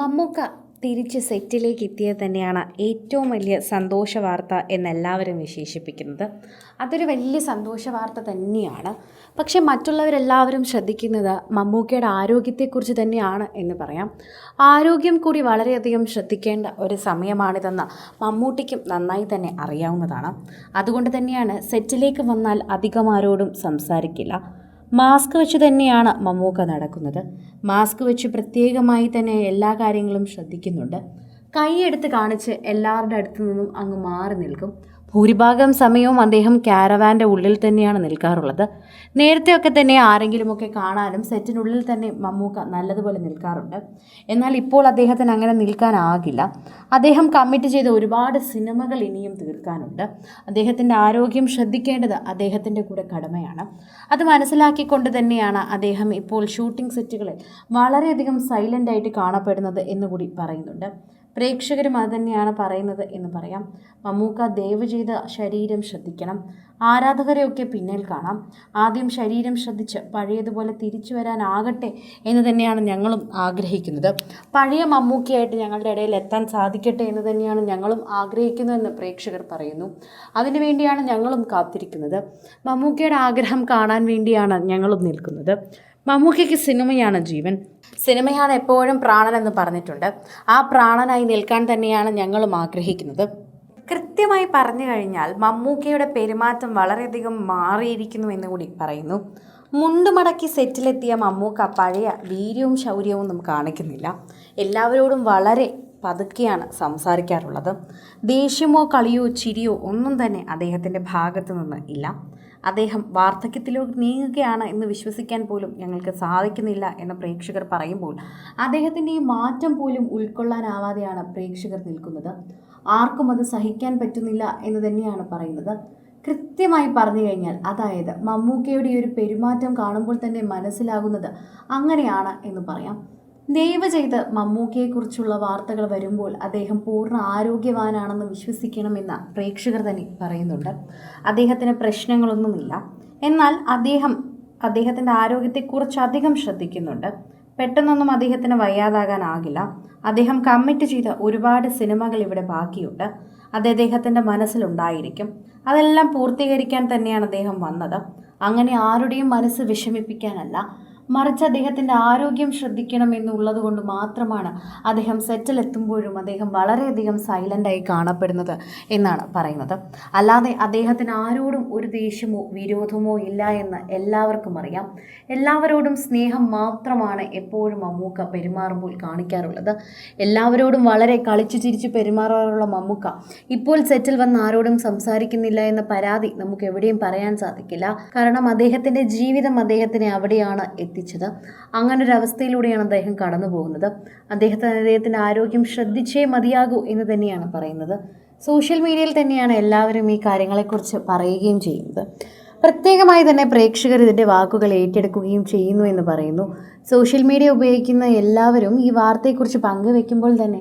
മമ്മൂക്ക തിരിച്ച് സെറ്റിലേക്ക് എത്തിയത് തന്നെയാണ് ഏറ്റവും വലിയ സന്തോഷ വാർത്ത എന്നെല്ലാവരും വിശേഷിപ്പിക്കുന്നത്. അതൊരു വലിയ സന്തോഷ വാർത്ത തന്നെയാണ്. പക്ഷേ മറ്റുള്ളവരെല്ലാവരും ശ്രദ്ധിക്കുന്നത് മമ്മൂക്കയുടെ ആരോഗ്യത്തെക്കുറിച്ച് തന്നെയാണ് എന്ന് പറയാം. ആരോഗ്യം കൂടി വളരെയധികം ശ്രദ്ധിക്കേണ്ട ഒരു സമയമാണിതെന്ന് മമ്മൂട്ടിക്കും നന്നായി തന്നെ അറിയാവുന്നതാണ്. അതുകൊണ്ട് തന്നെയാണ് സെറ്റിലേക്ക് വന്നാൽ അധികം ആരോടും സംസാരിക്കില്ല. മാസ്ക് വെച്ച് തന്നെയാണ് മമ്മൂക്ക നടക്കുന്നത്. മാസ്ക് വെച്ച് പ്രത്യേകമായി തന്നെ എല്ലാ കാര്യങ്ങളും ശ്രദ്ധിക്കുന്നുണ്ട്. കൈയെടുത്ത് കാണിച്ച് എല്ലാവരുടെ അടുത്തു നിന്നും അങ്ങ് മാറി നിൽക്കും. ഭൂരിഭാഗം സമയവും അദ്ദേഹം ക്യാരവാന്റെ ഉള്ളിൽ തന്നെയാണ് നിൽക്കാറുള്ളത്. നേരത്തെയൊക്കെ തന്നെ ആരെങ്കിലുമൊക്കെ കാണാനും സെറ്റിനുള്ളിൽ തന്നെ മമ്മൂക്ക നല്ലതുപോലെ നിൽക്കാറുണ്ട്. എന്നാൽ ഇപ്പോൾ അദ്ദേഹത്തിന് അങ്ങനെ നിൽക്കാനാകില്ല. അദ്ദേഹം കമ്മിറ്റ് ചെയ്ത ഒരുപാട് സിനിമകൾ ഇനിയും തീർക്കാനുണ്ട്. അദ്ദേഹത്തിന്റെ ആരോഗ്യം ശ്രദ്ധിക്കേണ്ടത് അദ്ദേഹത്തിന്റെ കൂടെ കടമയാണ്. അത് മനസ്സിലാക്കിക്കൊണ്ട് തന്നെയാണ് അദ്ദേഹം ഇപ്പോൾ ഷൂട്ടിംഗ് സെറ്റുകളിൽ വളരെയധികം സൈലന്റായിട്ട് കാണപ്പെടുന്നത് എന്നുകൂടി പറയുന്നുണ്ട്. പ്രേക്ഷകരും അത് തന്നെയാണ് പറയുന്നത് എന്ന് പറയാം. മമ്മൂക്ക ദയവ് ചെയ്ത് ശരീരം ശ്രദ്ധിക്കണം. ആരാധകരെയൊക്കെ പിന്നിൽ കാണാം. ആദ്യം ശരീരം ശ്രദ്ധിച്ച് പഴയതുപോലെ തിരിച്ചു വരാനാകട്ടെ എന്ന് തന്നെയാണ് ഞങ്ങളും ആഗ്രഹിക്കുന്നത്. പഴയ മമ്മൂക്കയായിട്ട് ഞങ്ങളുടെ ഇടയിൽ എത്താൻ സാധിക്കട്ടെ എന്ന് തന്നെയാണ് ഞങ്ങളും ആഗ്രഹിക്കുന്നതെന്ന് പ്രേക്ഷകർ പറയുന്നു. അതിനുവേണ്ടിയാണ് ഞങ്ങളും കാത്തിരിക്കുന്നത്. മമ്മൂക്കയുടെ ആഗ്രഹം കാണാൻ വേണ്ടിയാണ് ഞങ്ങളും നിൽക്കുന്നത്. മമ്മൂക്കയ്ക്ക് സിനിമയാണ് ജീവൻ. സിനിമയാണ് എപ്പോഴും പ്രാണനെന്ന് പറഞ്ഞിട്ടുണ്ട്. ആ പ്രാണനായി നിൽക്കാൻ തന്നെയാണ് ഞങ്ങളും ആഗ്രഹിക്കുന്നത്. കൃത്യമായി പറഞ്ഞു കഴിഞ്ഞാൽ മമ്മൂക്കയുടെ പെരുമാറ്റം വളരെയധികം മാറിയിരിക്കുന്നു എന്ന് കൂടി പറയുന്നു. മുണ്ടുമടക്കി സെറ്റിലെത്തിയ മമ്മൂക്ക പഴയ വീര്യവും ശൗര്യവും ഒന്നും കാണിക്കുന്നില്ല. എല്ലാവരോടും വളരെ പതുക്കെയാണ് സംസാരിക്കാറുള്ളത്. ദേഷ്യമോ കളിയോ ചിരിയോ ഒന്നും തന്നെ അദ്ദേഹത്തിന്റെ ഭാഗത്തു നിന്ന് ഇല്ല. അദ്ദേഹം വാർദ്ധക്യത്തിലേക്ക് നീങ്ങുകയാണ് എന്ന് വിശ്വസിക്കാൻ പോലും ഞങ്ങൾക്ക് സാധിക്കുന്നില്ല എന്ന് പ്രേക്ഷകർ പറയുമ്പോൾ അദ്ദേഹത്തിന്റെ ഈ മാറ്റം പോലും ഉൾക്കൊള്ളാനാവാതെയാണ് പ്രേക്ഷകർ നിൽക്കുന്നത്. ആർക്കും അത് സഹിക്കാൻ പറ്റുന്നില്ല എന്ന് തന്നെയാണ് പറയുന്നത്. കൃത്യമായി പറഞ്ഞു കഴിഞ്ഞാൽ അതായത് മമ്മൂക്കയുടെ ഈ ഒരു പെരുമാറ്റം കാണുമ്പോൾ തന്നെ മനസ്സിലാകുന്നത് അങ്ങനെയാണ് എന്ന് പറയാം. ദയവ് ചെയ്ത് മമ്മൂക്കയെക്കുറിച്ചുള്ള വാർത്തകൾ വരുമ്പോൾ അദ്ദേഹം പൂർണ ആരോഗ്യവാനാണെന്ന് വിശ്വസിക്കണമെന്ന് പ്രേക്ഷകർ തന്നെ പറയുന്നുണ്ട്. അദ്ദേഹത്തിന് പ്രശ്നങ്ങളൊന്നുമില്ല. എന്നാൽ അദ്ദേഹം അദ്ദേഹത്തിന്റെ ആരോഗ്യത്തെക്കുറിച്ച് അധികം ശ്രദ്ധിക്കുന്നുണ്ട്. പെട്ടെന്നൊന്നും അദ്ദേഹത്തിന് വയ്യാതാകാനാകില്ല. അദ്ദേഹം കമ്മിറ്റ് ചെയ്ത ഒരുപാട് സിനിമകൾ ഇവിടെ ബാക്കിയുണ്ട്. അത് അദ്ദേഹത്തിന്റെ മനസ്സിലുണ്ടായിരിക്കും. അതെല്ലാം പൂർത്തീകരിക്കാൻ തന്നെയാണ് അദ്ദേഹം വന്നത്. അങ്ങനെ ആരുടെയും മനസ്സ് വിഷമിപ്പിക്കാനല്ല. മറിച്ച് അദ്ദേഹത്തിന്റെ ആരോഗ്യം ശ്രദ്ധിക്കണം എന്നുള്ളത് കൊണ്ട് മാത്രമാണ് അദ്ദേഹം സെറ്റിൽ എത്തുമ്പോഴും അദ്ദേഹം വളരെയധികം സൈലന്റായി കാണപ്പെടുന്നത് എന്നാണ് പറയുന്നത്. അല്ലാതെ അദ്ദേഹത്തിന് ആരോടും ഒരു ദേഷ്യമോ വിരോധമോ ഇല്ല എന്ന് എല്ലാവർക്കും അറിയാം. എല്ലാവരോടും സ്നേഹം മാത്രമാണ് എപ്പോഴും മമ്മൂക്ക പെരുമാറുമ്പോൾ കാണിക്കാറുള്ളത്. എല്ലാവരോടും വളരെ കളിച്ചു ചിരിച്ച് പെരുമാറാറുള്ള മമ്മൂക്ക ഇപ്പോൾ സെറ്റിൽ വന്ന് ആരോടും സംസാരിക്കുന്നില്ല എന്ന പരാതി നമുക്ക് എവിടെയും പറയാൻ സാധിക്കില്ല. കാരണം അദ്ദേഹത്തിന്റെ ജീവിതം അദ്ദേഹത്തിനെ അവിടെയാണ് എത്തിച്ചത് അങ്ങനെ ഒരു അവസ്ഥയിലൂടെയാണ് അദ്ദേഹം കടന്നു പോകുന്നത് അദ്ദേഹത്തിന് അദ്ദേഹത്തിന്റെ ആരോഗ്യം ശ്രദ്ധിച്ചേ മതിയാകൂ എന്ന് തന്നെയാണ് പറയുന്നത്. സോഷ്യൽ മീഡിയയിൽ തന്നെയാണ് എല്ലാവരും ഈ കാര്യങ്ങളെക്കുറിച്ച് പറയുകയും ചെയ്യുന്നത്. പ്രത്യേകമായി തന്നെ പ്രേക്ഷകർ ഇതിന്റെ വാക്കുകൾ ഏറ്റെടുക്കുകയും ചെയ്യുന്നു എന്ന് പറയുന്നു. സോഷ്യൽ മീഡിയ ഉപയോഗിക്കുന്ന എല്ലാവരും ഈ വാർത്തയെക്കുറിച്ച് പങ്കുവെക്കുമ്പോൾ തന്നെ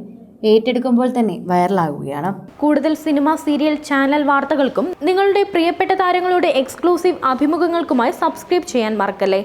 ഏറ്റെടുക്കുമ്പോൾ തന്നെ വൈറലാകുകയാണ്. കൂടുതൽ സിനിമ സീരിയൽ ചാനൽ വാർത്തകൾക്കും നിങ്ങളുടെ പ്രിയപ്പെട്ട താരങ്ങളുടെ എക്സ്ക്ലൂസീവ് അഭിമുഖങ്ങൾക്കുമായി സബ്സ്ക്രൈബ് ചെയ്യാൻ മറക്കല്ലേ?